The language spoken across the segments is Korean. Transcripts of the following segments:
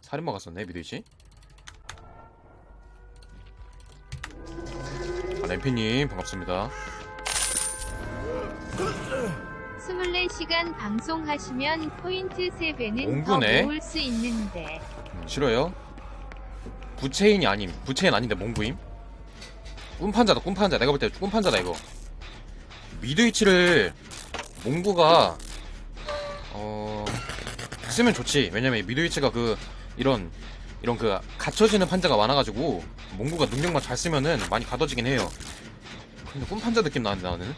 살인마 갔었네 미드이치. 아, 램피님 반갑습니다. 24시간 방송하시면 포인트 3배는 더 옹구네. 모을 수 있는데. 음, 싫어요. 부채인이 아님. 부채인 아닌데 몽구임? 꿈판자다 꿈판자. 내가 볼 때 꿈판자다 이거 미드 위치를 몽구가 어 쓰면 좋지. 왜냐면 미드 위치가 그 이런 이런 그 갇혀지는 판자가 많아가지고 몽구가 능력만 잘 쓰면은 많이 가둬지긴 해요. 근데 꿈판자 느낌 나는데 나는?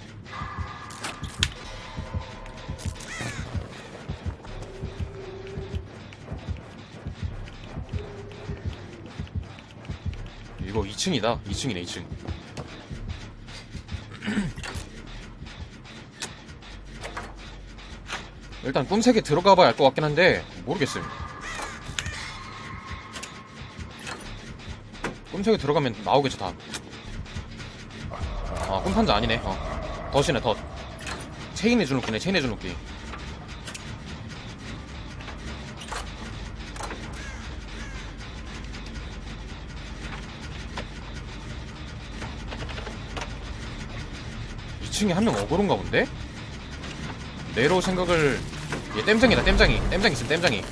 이거 2층이다. 2층이네 2층 일단 꿈색에 들어가봐야 알 것 같긴 한데 모르겠음 꿈색에 들어가면 나오겠죠 다. 아, 꿈판자 아니네. 어. 덫이네 덫. 체인의 주눅기네 체인의 주눅기. 이층에 한 명 어그론가 본데? 내려올 생각을 얘 땜장이다 땜장이. 땜장 있음 땜장이.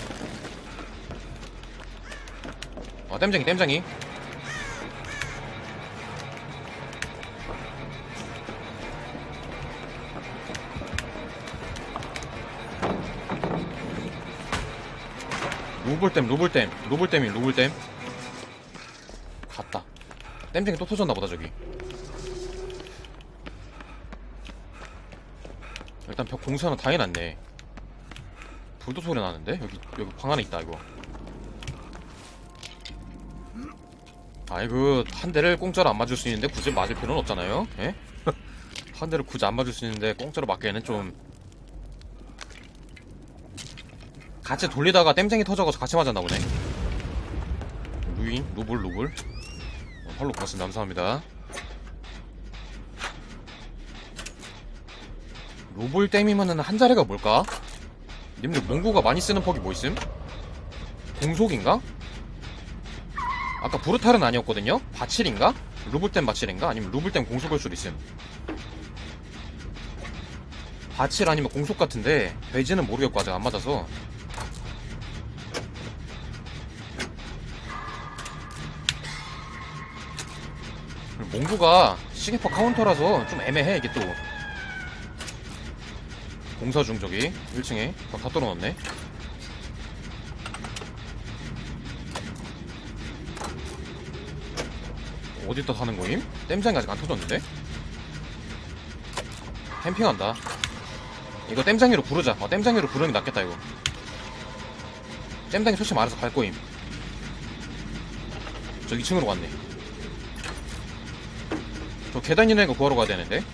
어 땜장이 땜장이. 루블댐 루블댐 루블댐이 루블댐 갔다. 땜장이 또 터졌나 보다 저기. 일단 벽 공수 하나 다 해놨네 불도 소리 나는데? 여기 여기 방 안에 있다 이거 아이고 한 대를 공짜로 안 맞을 수 있는데 굳이 맞을 필요는 없잖아요 예? 한 대를 굳이 안 맞을 수 있는데 공짜로 맞기에는 좀 같이 돌리다가 땜쟁이 터져가지고 같이 맞았나 보네 루인? 루블 루블 어, 팔로 고맙습니다 감사합니다 로볼 댐이면은 한 자리가 뭘까? 님들 몽구가 많이 쓰는 퍽이 뭐 있음? 공속인가? 아까 브루탈은 아니었거든요? 바칠인가? 루블댐 바칠인가? 아니면 루블댐 공속일 수도 있음 바칠 아니면 공속 같은데 돼지는 모르겠고 아직 안 맞아서 몽구가 시계퍼 카운터라서 좀 애매해 이게 또 공사 중 저기 1층에. 다, 다 떨어놨네. 어디다 타는 거임? 땜장이 아직 안 터졌는데? 캠핑한다. 이거 땜장이로 부르자. 어 땜장이로 부르는 게 낫겠다 이거. 땜장이 솔직히 말해서 갈 거임. 저 2층으로 갔네. 저 계단 있는 거 구하러 가야 되는데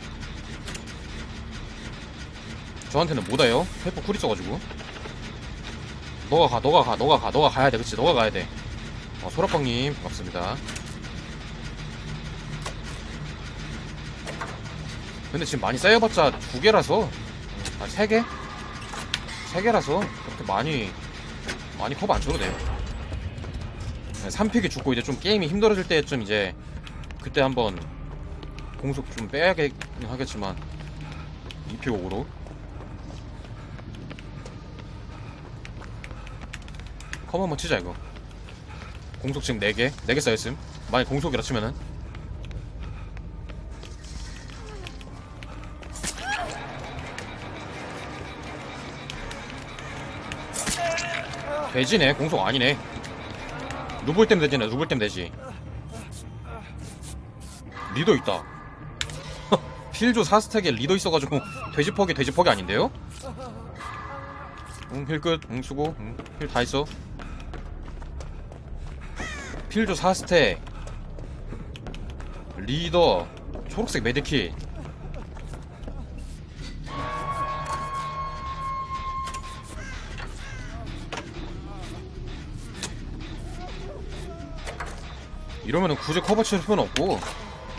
저한테는 못 와요. 페퍼 쿨 있어가지고. 너가 가, 너가 가, 너가 가, 너가 가야 돼, 그치? 너가 가야 돼. 어, 소라빵님, 반갑습니다. 근데 지금 많이 쌓여봤자 두 개라서, 아, 세 개? 세 개라서, 그렇게 많이, 많이 커버 안 줘도 돼요. 3픽이 죽고 이제 좀 게임이 힘들어질 때쯤 이제, 그때 한번 공속 좀 빼야겠긴 하겠지만, 2픽 5로. 컴 한번 치자 이거 공속 지금 4개 4개 쌓였음 만약 공속이라 치면은 돼지네 공속 아니네 루블댐 되지네 루블댐 되지 리더 있다 필조 4스택에 리더 있어가지고 돼지퍽이 돼지퍽이 아닌데요? 응, 힐 끝. 응, 수고. 응, 힐다 있어. 필조 4스택. 리더. 초록색 메디킷. 이러면은 굳이 커버 칠 필요는 없고.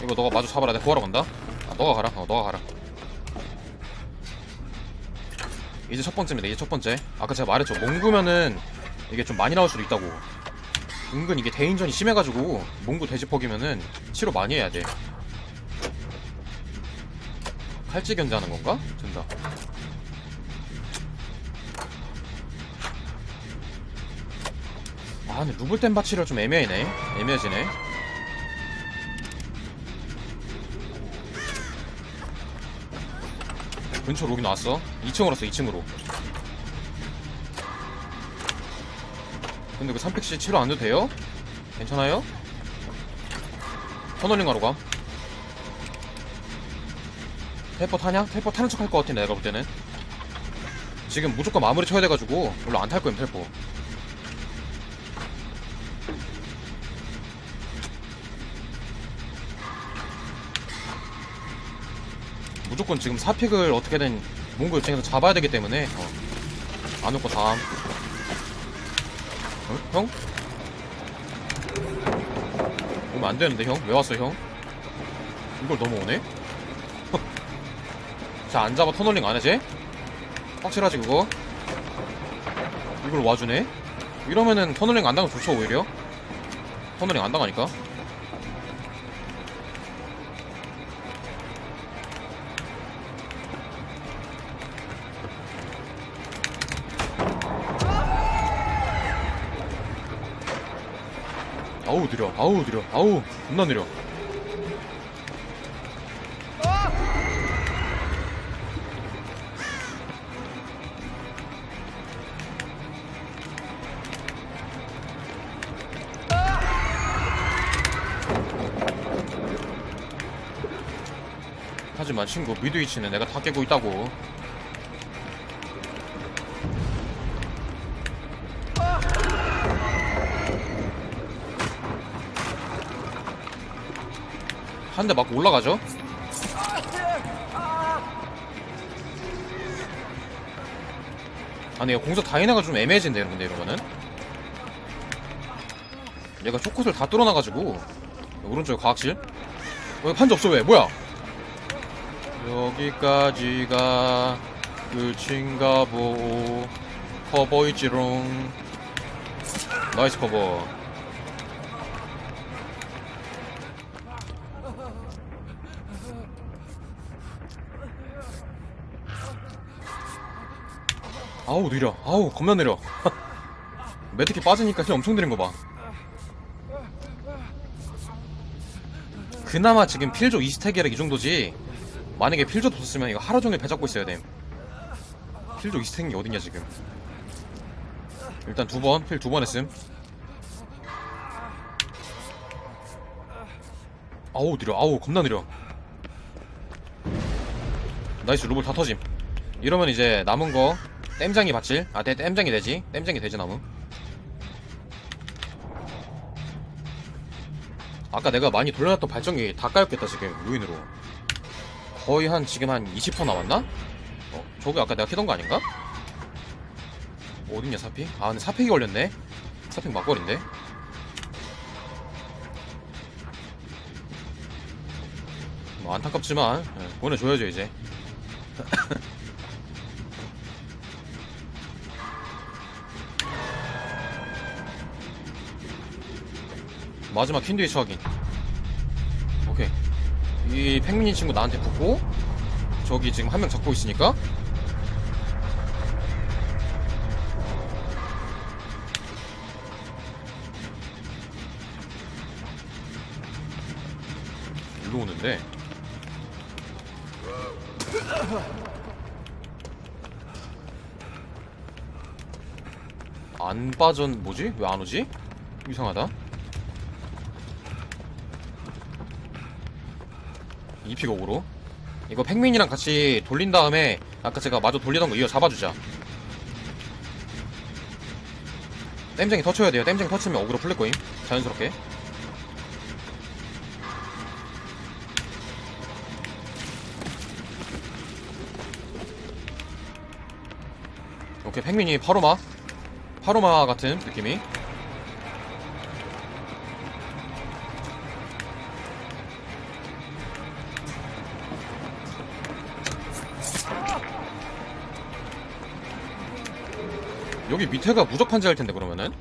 이거 너가 마주 잡아라. 내가 구하러 간다. 아, 너 너가 가라 어 너가 가라 이제 첫 번째입니다 이제 첫 번째 아까 제가 말했죠 몽구면은 이게 좀 많이 나올 수도 있다고 은근 이게 대인전이 심해가지고 몽구 돼지퍽이면은 치료 많이 해야 돼. 칼찌 견제하는 건가? 된다. 아 근데 루블템 바치를 좀 애매해네. 애매해지네. 근처로 오긴 왔어. 2층으로 왔어 2층으로 근데 그 3픽시 치료 안 해도 돼요? 괜찮아요? 터널링 하러 가 텔포 타냐? 텔포 타는 척 할 것 같아 내가 볼 때는 지금 무조건 마무리 쳐야 돼가지고 별로 안 탈 거임 텔포 무조건 지금 4픽을 어떻게든 몽고 입장에서 잡아야 되기 때문에 어. 안 웃고 다음 어? 형? 오면 안 되는데 형? 왜 왔어 형? 이걸 넘어오네? 자 안 잡아 터널링 안 해지? 확실하지 그거? 이걸 와주네? 이러면은 터널링 안 당하면 좋죠 오히려 터널링 안 당하니까 아우 느려. 아우 겁나 느려. 하지만 친구 미드 위치는 내가 다 깨고 있다고 한 대 맞고 올라가죠? 아니 공석 다이나가 좀 애매해진대요 근데 이러면은. 얘가 초컷을 다 뚫어놔가지고. 오른쪽에 과학실. 왜 판지 없어 왜? 뭐야? 여기까지가 끝인가 보 커버 있지롱. 나이스 커버 아우 느려. 아우 겁나 느려. 매트키 빠지니까 힘 엄청 느린 거봐. 그나마 지금 필조 2스택이라 이 정도지. 만약에 필조 뒀으면 이거 하루 종일 배 잡고 있어야 돼. 필조 2스택이 어딨냐 지금. 일단 두 번 필 두 번 했음. 아우 느려. 아우 겁나 느려. 나이스 로봇 다 터짐. 이러면 이제 남은 거 땜장이 받질 아 땜- 땜장이 되지 땜장이 되지 남음 아까 내가 많이 돌려놨던 발전기 다 까였겠다 지금 루인으로 거의 한 지금 한 20% 남았나? 어? 저기 아까 내가 캐던 거 아닌가? 어딨냐 사픽? 아 근데 사픽이 걸렸네 사픽 막걸인데 뭐 안타깝지만 예, 보내줘야죠 이제 마지막 킨드위치 확인. 오케이. 이 팽민이 친구 나한테 붙고 저기 지금 한 명 잡고 있으니까. 일로 오는데. 안 빠전 뭐지? 왜 안 오지? 이상하다 이픽옥으로. 이거 팽민이랑 같이 돌린 다음에 아까 제가 마저 돌리던 거 이어 잡아주자. 땜쟁이 터쳐야 돼요. 땜쟁이 터치면 어그로 풀릴 거임. 자연스럽게. 오케이 팽민이 파로마. 파로마 같은 느낌이 여기 밑에가 무적 판지할 텐데 그러면은?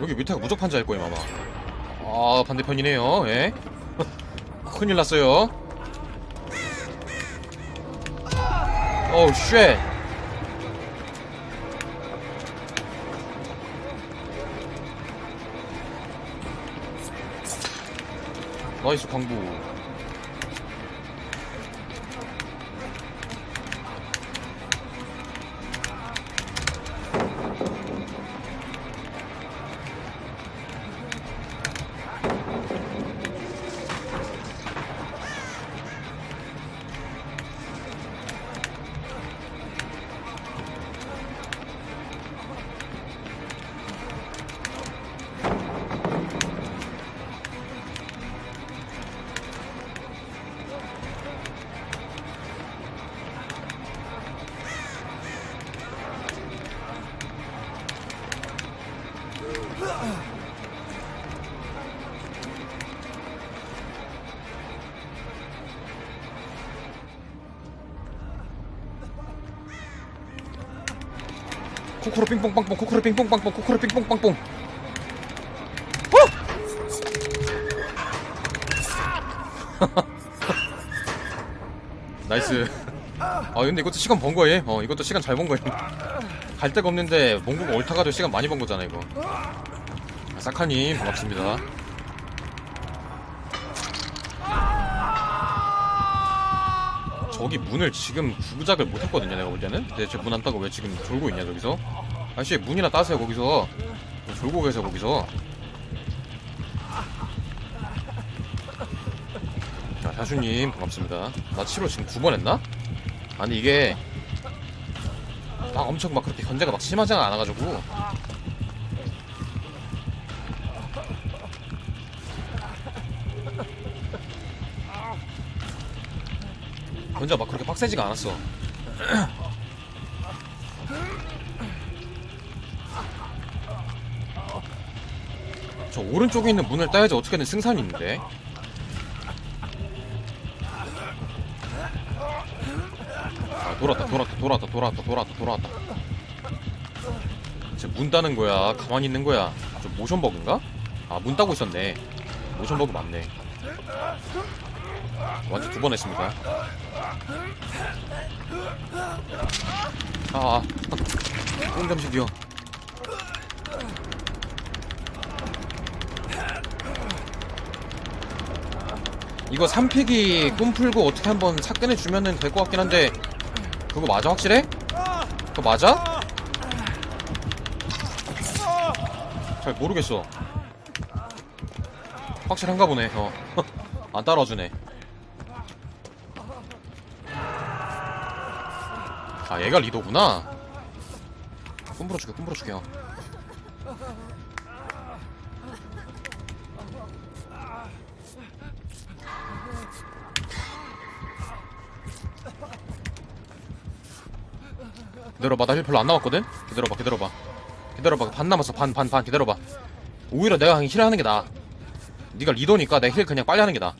여기 밑에가 무적 판지할 거예요 아마. 아 반대편이네요 예. 큰일 났어요. 어우 쉣. 나이스 광부 코코로 삥뽕빵뽕 코코로 삥뽕빵뽕 코코로 삥뽕빵뽕. 어! 나이스. 아 근데 이것도 시간 번 거예요 어 이것도 시간 잘 번 거예요 갈 데가 없는데 몽고가 옳다가도 시간 많이 번 거잖아 이거. 아, 사카님 반갑습니다 저기 문을 지금 구부작을 못했거든요 내가 볼 때는. 대체 문 안 따고 왜 지금 졸고 있냐 저기서? 아저씨 문이나 따세요 거기서. 졸고 계세요 거기서. 자 사슈님 반갑습니다. 나 치료 지금 두 번 했나? 아니 이게 막 엄청 막 그렇게 견제가 막 심하지가 않아가지고 견제가 막 그렇게 빡세지가 않았어. 저 오른쪽에 있는 문을 따야지 어떻게든 승산이 있는데. 아 돌았다 돌았다 돌았다 돌았다 돌았다 돌았다. 쟤문 따는 거야. 가만히 있는 거야. 저 모션 버그인가? 아 문 따고 있었네. 모션 버그 맞네. 완전 두 번 했습니다 아, 아 꼼잠식이요 이거 3픽이 꿈 풀고 어떻게 한번 삭끈해 주면은 될 것 같긴 한데 그거 맞아 확실해? 그거 맞아? 잘 모르겠어 확실한가 보네 어. 안 따라주네 아 얘가 리더구나. 꿈 풀어줄게 꿈 풀어줄게 요 기다려봐 나힐 별로 안 남았거든? 기다려봐 기다려봐. 기다려봐 반 남았어 반반 반 기다려봐. 오히려 내가 힐 하는 게 나아. 네가 리더니까 내 힐 그냥 빨리 하는 게 나아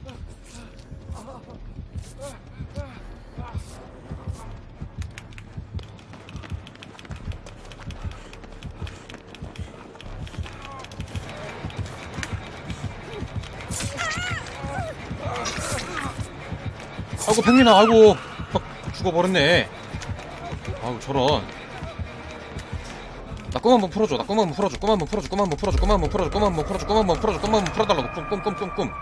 아이고 팽민아 아이고 죽어버렸네. 아우 저런. 나꿈 한번 풀어줘 나꿈 한번 풀어줘 꿈 한번 풀어줘 꿈 한번 풀어줘 꿈 한번 풀어줘 꿈 한번 풀어줘 꿈 한번 풀어줘 꿈 한번 풀어달라고. 꿈꿈꿈 꿈꿈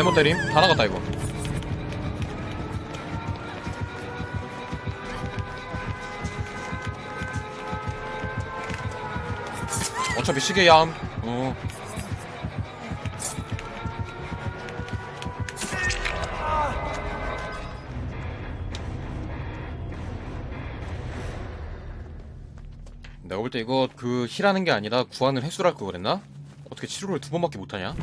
잘못 때림 다 나갔다 이거 어차피 시계얌 어. 내가 볼 때 이거 그 힐하는 게 아니라 구하는 횟수랄 걸 그랬나? 어떻게 치료를 두 번밖에 못하냐?